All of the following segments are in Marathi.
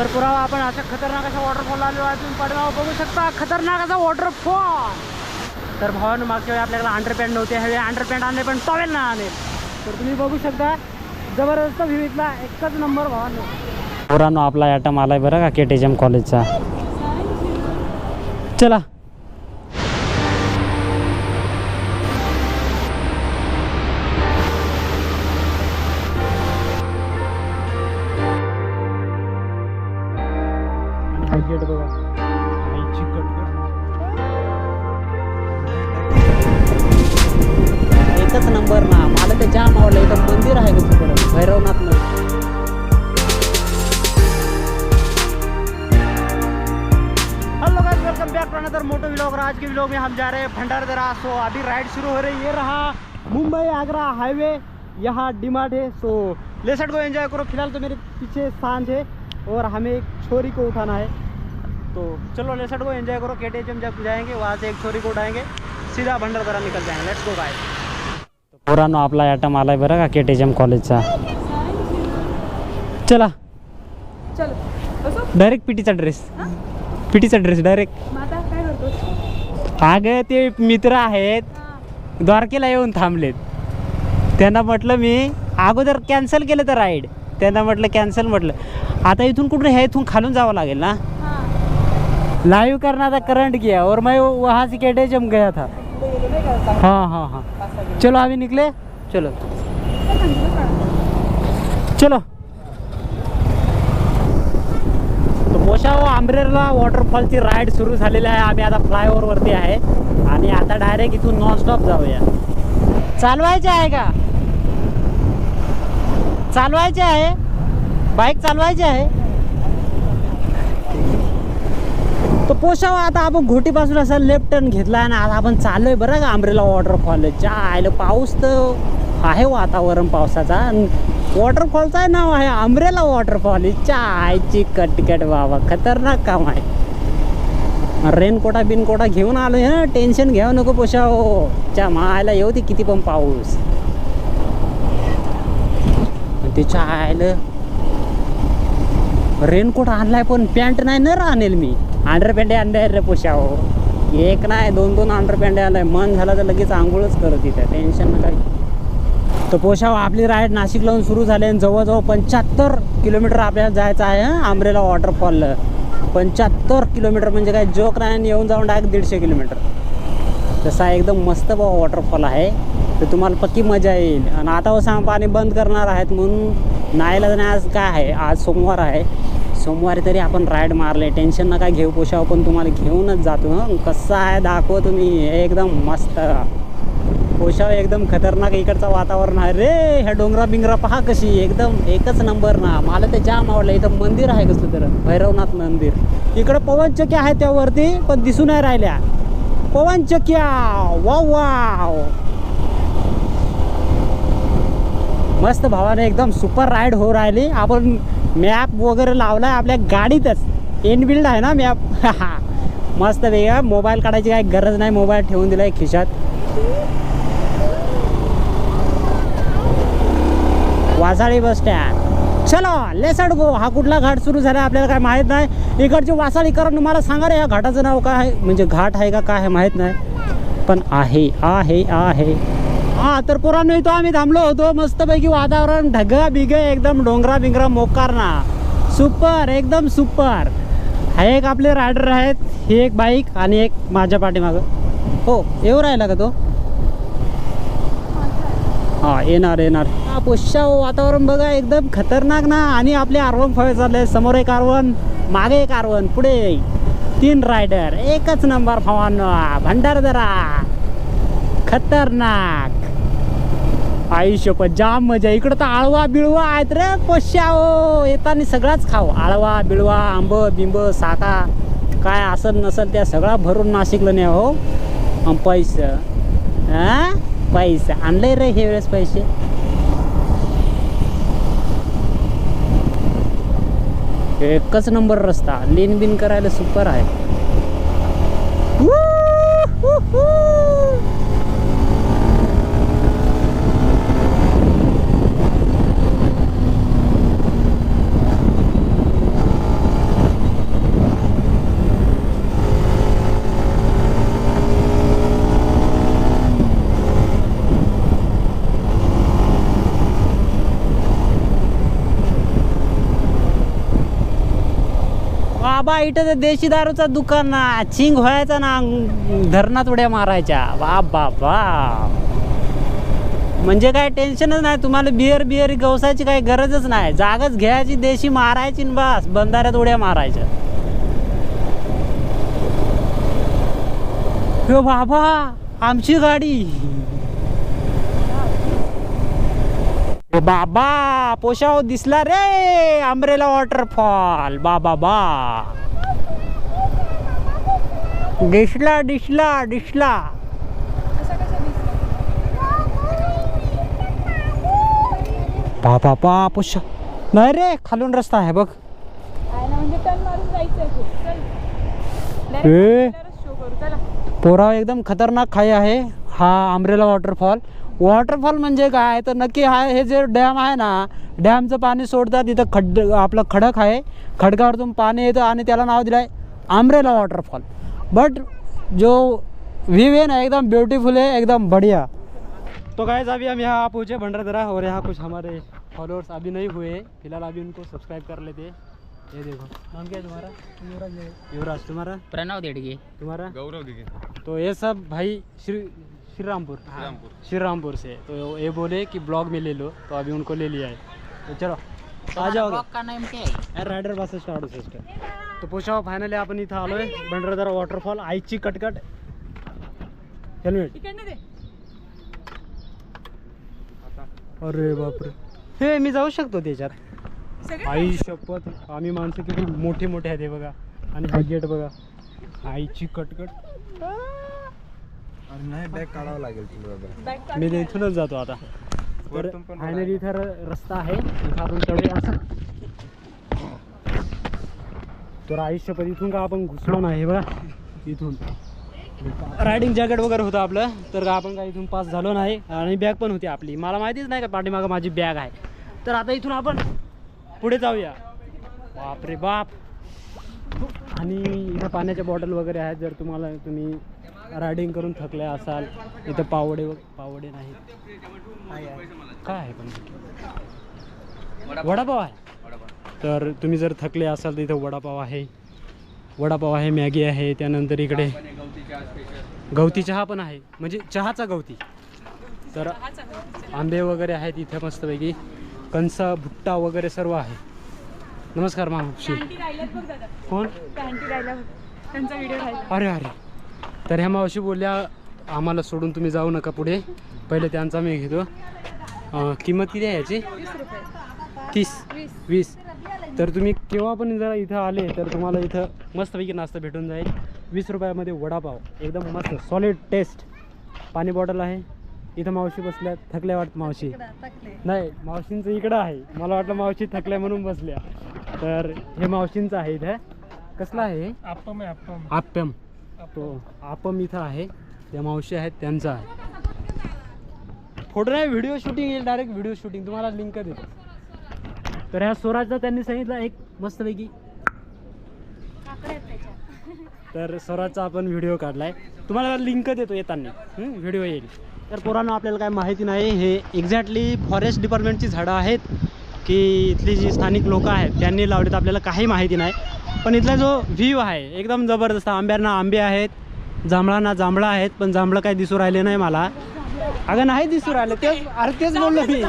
तर पुरावा आपण अशा खतरनाक असा वॉटरफॉल आलो आहे. तुम्ही पडगाव बघू शकता खतरनाक असा वॉटरफॉल तर भावानं मागच्या वेळी आपल्याकडे अंडरपॅन्ट नव्हते हवे अंडरपॅन्ट आणले पण टॉवेल ना आणले. तर तुम्ही बघू शकता जबरदस्त व्ह्यू इथला एकच नंबर भावानं. पुरानो आपला ॲटम आलाय बरं का के टी एम कॉलेजचा चला. हम जा रहे हैं भंडार दरा। सो अभी राइड शुरू हो रही है। ये रहा मुंबई आगरा हाईवे यहाँ डिमार्ट है। सो लेसट को एंजॉय करो। फ़िलहाल तो मेरे पीछे साँझ है और हमें एक छोरी को उठाना है। तो चलो लेसट को एंजॉय करो। के जब जाएँगे। वहाँ से एक छोरी को उठाएँगे। सीधा भंडारदरा निकल जाएँगे। लेट्स गो गाइस पोरानो आपला ॲटम आलाय बरं का के टी एम कॉलेजचा चला। चल। डायरेक्ट पीटीचा ड्रेस पीटीचा ड्रेस डायरेक्ट अगं ते मित्र आहेत. द्वारकेला येऊन थांबलेत. त्यांना म्हटलं मी अगोदर कॅन्सल केलं तर राईड त्यांना म्हटलं कॅन्सल म्हटलं. आता इथून कुठे ह्या इथून खालून जावं लागेल ना? हां. लाइव करना था करंट किया और मैं वहाँ से केटे जम गया था हाँ हाँ हाँ. चलो अभी निकले चलो. चलो. तर मोशाव आंब्रेरला वॉटरफॉलची राईड सुरू झालेली आहे. आम्ही आता फ्लायओव्हरवरती आहे. आणि आता डायरेक्ट इथून नॉनस्टॉप जाऊया. चालवायचे आहे का? चालवायचे आहे. बाईक चालवायची आहे. तो पोशाव आता आपण घोटीपासून असा लेफ्ट टर्न घेतला आणि आता आपण चाललोय बरं का आंब्रेला वॉटरफॉलच्या आयलं पाऊस तर आहे वातावरण पावसाचा. वॉटरफॉलचा नाव आहे आंब्रेला वॉटरफॉल इच्छा आयची कटकट बाबा. खतरनाक काम आहे. रेनकोटा बिनकोटा घेऊन आलो ना टेन्शन घ्यावं नको पोशाव च्या मायला येऊ दे किती पण पाऊस. तिच्या आयलं रेनकोट आणलाय पण पॅन्ट नाही ना आणेल मी. अंडर आणले आणलाय रे पोशाव एक नाही दोन दोन अंडर आणलाय मन झालं तर लगेच आंघोळच करत तिथं टेन्शन नका तर पोशाव आपली राईड नाशिक लावून सुरू झाली आणि जवळजवळ पंच्याहत्तर किलोमीटर आपल्याला जायचं आहे आंब्रेला वॉटरफॉलला पंच्याहत्तर किलोमीटर म्हणजे काय? जोक नाही आणि येऊन जाऊन डायरेक्ट दीडशे किलोमीटर. तसा एकदम मस्त बा वॉटरफॉल आहे. तर तुम्हाला पक्की मजा येईल. आणि आता असं पाणी बंद करणार आहेत म्हणून नाहीला नाही आज काय आहे? आज सोमवार आहे. सोमवारी तरी आपण राईड मारले. टेन्शन नका घेऊ. पोशाव पण तुम्हाला घेऊनच जातो कसं आहे? दाखव तुम्ही एकदम मस्त. पोशाव एकदम खतरनाक इकडचं वातावरण आहे. रे ह्या डोंगरा बिंगरा पहा कशी एकदम एकच नंबर ना. मला ते जाम आवडलं. इथं मंदिर आहे कसलं तर भैरवनाथ मंदिर. इकडं पवनचक्या आहे त्यावरती पण दिसून नाही राहिल्या. पवनचक्या वाव वाव. मस्त भावाने एकदम सुपर राईड हो राहिली. आपण मॅप वगैरे लावलाय आपल्या गाडीतच. इनबिल्ड आहे ना मॅप मस्त वेगळा. मोबाईल काढायची काही गरज नाही. मोबाईल ठेवून दिलाय खिशात. Vasali bus stand. चलो लेसड गो हा कुठला घाट सुरू झाला आपल्याला काय माहीत नाही. इकडची वासाळीकरण मला सांगा रे या घाटाचं नाव काय आहे? म्हणजे घाट आहे का काय आहे माहीत नाही. पण आहे आहे आहे. हा तर पुराण इथं आम्ही थांबलो होतो. मस्तपैकी वातावरण ढगा बिग एकदम डोंगरा बिंगरा मोकार ना सुपर एकदम सुपर. हा एक आपले रायडर आहेत ही एक बाईक आणि एक माझ्या पाठीमागं. हो येऊ राहिला का तो? हा येणार येणार. हा वातावरण बघा एकदम खतरनाक ना. आणि आपले आरवण फळे चालले. समोर एक आरवण मागे एक आरवण पुढे तीन रायडर एकच नंबर फवानो भंडारदरा खतरनाक. आयुष्य जाम मजा. इकडं तर आळवा बिळवा आहेत रे पश्या हो येताना सगळाच खाऊ आळवा बिळवा आंब बिंब साका. काय असल नसल त्या सगळा भरून नाशिकलं नाही हो. पैसा. हा पैसे आणलाय रे हे वेळेस पैसे? एकच नंबर रस्ता. लेन बिन करायला सुपर आहे. बाबा इथं तर देशी दारूचा दुकान ना. चिंग व्हायचा ना धरणात उड्या मारायच्या. बा बा म्हणजे काय टेन्शनच नाही तुम्हाला बिअर बिअर गवसायची काही गरजच नाही. जागच घ्यायची देशी मारायची बस बंधाऱ्यात उड्या मारायच्या. हो बाबा आमची गाडी. बाबा पोशाव दिसला रे आंब्रेला वॉटरफॉल बाबा बा दिसला दिसला दिसला. बाबा बा पोशा नाही रे खालून रस्ता आहे बघ. म्हणजे पोराव एकदम खतरनाक खाई आहे. हा आंब्रेला वॉटरफॉल वॉटरफॉल म्हणजे काय? तर नक्की हा हे जे डॅम आहे ना डॅमचं पाणी सोडतात इथं खड्ड आपलं खडक आहे. खडकावरतून पाणी येतं आणि त्याला नाव दिलं आहे आंब्रेला वॉटरफॉल. बट जो व्यू है ना एकदम ब्यूटीफुल है एकदम बढ़िया. तो गाइस अभी हम यहाँ पहुँचे भंडारदरा और यहाँ कुछ हमारे फॉलोअर्स अभी नहीं हुए। हैं फिलहाल अभी उनको सब्सक्राइब कर लेते। हैं ये देखो। नाम क्या है तुम्हारा? युवराज. युवराज तुम्हारा? प्रणव देडगे. तुम्हारा? गौरव दिखे तो ये सब भाई श्री श्री रामपुर श्रीरामपुर। से। तो ये बोले कि ब्लॉग में ले लो तो अभी उनको ले लिया है। तो चलो आ जाओगे? ब्लॉग का नाम क्या है? रायडर बसेस काढू सिस्टर तो पोषाव फायनली आपण इथं आलोय भंडारदरा वॉटरफॉल आईची कटकट। हेल्मेट अरे बापरे हे मी जाऊ शकतो त्याच्यात? आई शपथ आम्ही माणसं किती मोठे मोठे आहेत हे बघा. आणि हा गेट बघा. आईची कटकट. नाही बॅग काढावं लागेल तुला दादा. बॅग काढ मी तर इथूनच जातो आता. तर वरतून पण फायनली इथं र- रस्ता आहे. इथं आपण चढूया. असं तर आयुष्यपत इथून का आपण घुसलो नाही हे बघा. इथून. रायडिंग जॅकेट वगैरे होतं आपलं तर का आपण काय इथून पास झालो नाही. आणि बॅग पण होती आपली. मला माहितीच नाही का पाठीमागं माझी बॅग आहे. तर आता इथून आपण पुढे जाऊया. बापरे बाप. आणि इथं पाण्याच्या बॉटल वगैरे आहेत जर तुम्हाला तुम्ही रायडिंग करून थकले असाल इथं पावडे वग- पावडे नाहीत. काय आहे पण वडापाव. आहे. तर तुम्ही जर थकले असाल तर इथं वडापाव आहे. वडापाव आहे मॅगी आहे त्यानंतर इकडे गवती चहा पण आहे. म्हणजे चहाचा गवती. तर आंबे वगैरे आहेत इथे मस्तपैकी. कणसा भुट्टा वगैरे सर्व आहे. नमस्कार दादा. कोण? अरे अरे. तर ह्या मावशी बोलल्या आम्हाला सोडून तुम्ही जाऊ नका पुढे. पहिले त्यांचा मी घेतो. अं, किंमत किती आहे याची? तीस. वीस. तर तुम्ही केव्हा पण जरा इथं आले तर तुम्हाला इथं मस्तपैकी नाश्ता भेटून जाईल. वीस रुपयामध्ये वडापाव. एकदम मस्त. सॉलिड टेस्ट पाणी बॉटल आहे. इथं मावशी बसल्या. थकल्या वाटत मावशी. नाही मावशींचं इकडं आहे. मला वाटलं मावशी थकल्या म्हणून बसल्या. तर हे मावशींचं आहे इथं. कसलं आहे? आप्पम आहे आप्पम. तो आपम इथं आहे. त्या मावशी आहेत त्यांचा आहे. फोटो नाही व्हिडिओ शूटिंग येईल डायरेक्ट व्हिडिओ शूटिंग तुम्हाला लिंक देतो. तर ह्या स्वराजला त्यांनी सांगितलं एक मस्तपैकी. तर स्वराजचा आपण व्हिडिओ काढलाय. तुम्हाला लिंक देतो येताना. व्हिडिओ येईल. तर पोरांना आपल्याला काय माहिती नाही हे एक्झॅक्टली फॉरेस्ट डिपार्टमेंटची झाडं आहेत की इथली जी स्थानिक लोक आहेत त्यांनी लावलीत. आपल्याला काही माहिती नाही. पण इथला जो व्ह्यू आहे एकदम जबरदस्त. आंब्यांना आंबे आहेत जांभळांना जांभळं आहेत पण जांभळं काही दिसू राहिले नाही मला. अगं नाही दिसू राहिले. तेच अरे तेच बोललो मी.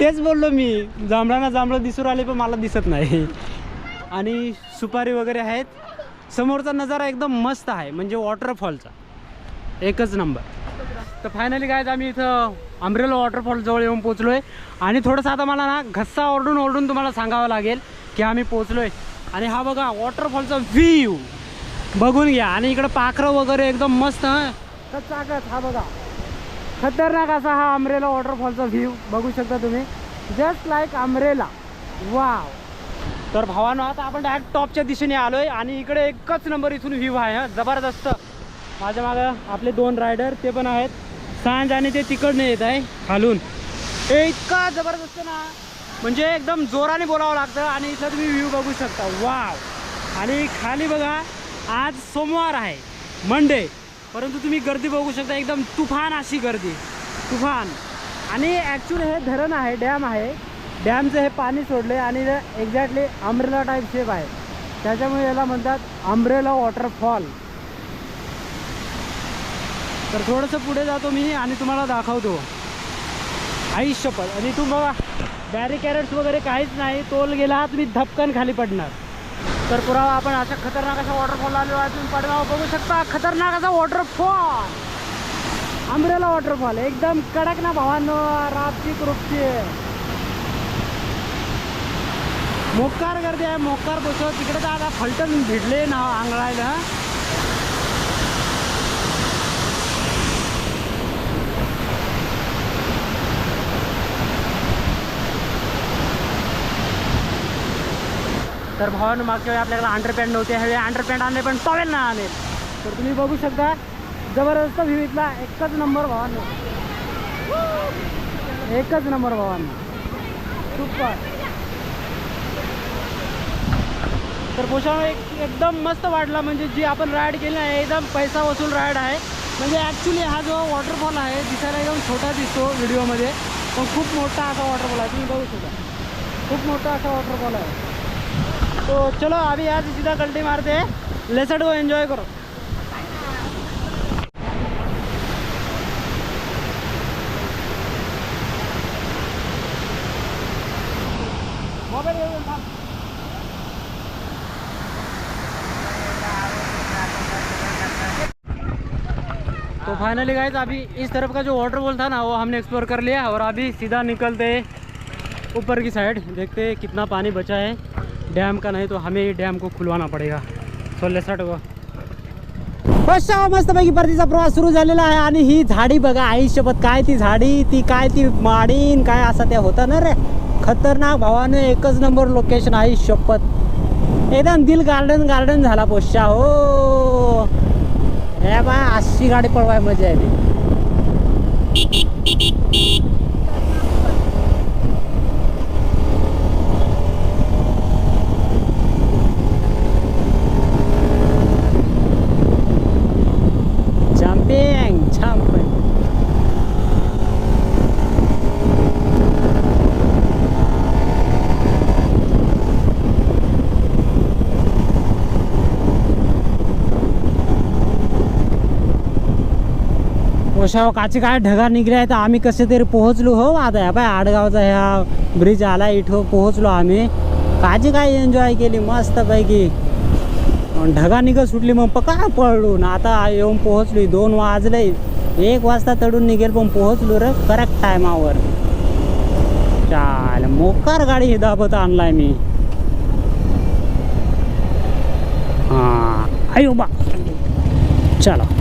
तेच बोललो मी. जांभळांना जांभळं दिसू राहिले पण मला दिसत नाही. आणि सुपारी वगैरे आहेत. समोरचा नजारा एकदम मस्त आहे म्हणजे वॉटरफॉलचा एकच नंबर. तर फायनली काय आम्ही इथं अमरेला वॉटरफॉल जवळ येऊन पोचलो आहे आणि थोडंसं आता मला ना घस्सा ओरडून ओरडून तुम्हाला सांगावं लागेल की आम्ही पोचलो आहे आणि हा बघा वॉटरफॉलचा व्ह्यू बघून घ्या. आणि इकडं पाखरं वगैरे एकदम मस्त हं. हा बघा. खतरनाक असा हा अमरेला वॉटरफॉलचा व्ह्यू बघू शकता तुम्ही. जस्ट लाईक अमरेला वाव तर भावानो आता आपण डायरेक्ट टॉपच्या दिशेने आलो आहे आणि इकडे एकच नंबर इथून व्ह्यू आहे हा. जबरदस्त. माझ्या मागं आपले दोन रायडर ते पण आहेत. सांज आणि ते तिकडनं येत आहे खालून. इतका जबरदस्त ना. म्हणजे एकदम जोराने बोलावं लागतं आणि इथं तुम्ही व्ह्यू बघू शकता. वाव आणि खाली बघा आज सोमवार आहे. मंडे परंतु तुम्ही गर्दी बघू शकता एकदम तुफान अशी गर्दी. तुफान. आणि ॲक्च्युली हे धरण आहे डॅम आहे. डॅमचं हे पाणी सोडले आणि एक्झॅक्टली अमरेला टाईप शेप आहे. त्याच्यामुळे याला म्हणतात आंब्रेला वॉटरफॉल तर थोडंसं पुढे जातो मी आणि तुम्हाला दाखवतो. आयुष्यपद आणि तू बघा बॅरिकॅरेट्स वगैरे काहीच नाही तोल गेला तुम्ही धपकन खाली पडणार. तर पुरावा आपण अशा खतरनाक असा वॉटरफॉल आलो आहे तुम्ही पडगाव बघू शकता खतरनाक असा वॉटरफॉल आंब्रेला वॉटरफॉल एकदम कडक ना भावांनो रापची कृपची मोकार गर्दी आहे मोकार बसव तिकडे तर आता फलटण भिडले ना आंगळायला तर भावानं मागच्या वेळी आपल्याला अंडरपॅन्ट नव्हते हवे अंडरपॅन्ट आणले पण टॉवेल ना आणले. तर तुम्ही बघू शकता जबरदस्त व्ह्यू इथला एकच नंबर भावांनो. एकच नंबर भावांना. सुपर तर पोषण एक एकदम मस्त वाटला म्हणजे जी आपण राईड केली आहे एकदम पैसा वसूल राईड आहे. म्हणजे ॲक्च्युली हा जो वॉटरफॉल आहे दिसायला एकदम छोटा दिसतो व्हिडिओमध्ये पण खूप मोठा असा वॉटरफॉल आहे. तुम्ही बघू शकता. खूप मोठा असा वॉटरफॉल आहे. तो चलो अभी से सीधा गल्टी मारते हैं। लेसट को एंजॉय करो। तो फाइनली गाइस अभी इस तरफ़ का जो वाटरफॉल था ना, वो हमने एक्सप्लोर कर लिया और अभी सीधा निकलते ऊपर की साइड देखते कितना पानी बचा है। डैम का नहीं तो हमें ही डैम को खुलवाना पडेगा। सो लेसट गो मस्तपैकी परतीचा प्रवास सुरू झालेला आहे आणि ही झाडी बघा आयुष्यपत काय ती झाडी ती काय ती माडीन काय असं ते होतं ना रे? खतरनाक भावानं एकच नंबर लोकेशन आहे शपथ. एकदम दिल गार्डन गार्डन झाला पोशा हो. हे बा अशी गाडी पळवाय मजा येते. पोशाव काचे काय ढगा निघले आहेत आम्ही कसे तरी पोहोचलो हो आता. ह्या पाय आडगावचा ह्या ब्रिज आला इथं पोहोचलो आम्ही. काची काय एन्जॉय केली? मस्तपैकी ढगा निघत सुटली मग पका पळून? आता येऊन पोहोचलो दोन वाजले. एक वाजता तडून निघेल पण पोहोचलो रे करेक्ट टायमावर चाल मोकार गाडी हे दाबत आणलाय मी. हा आयो बा चला.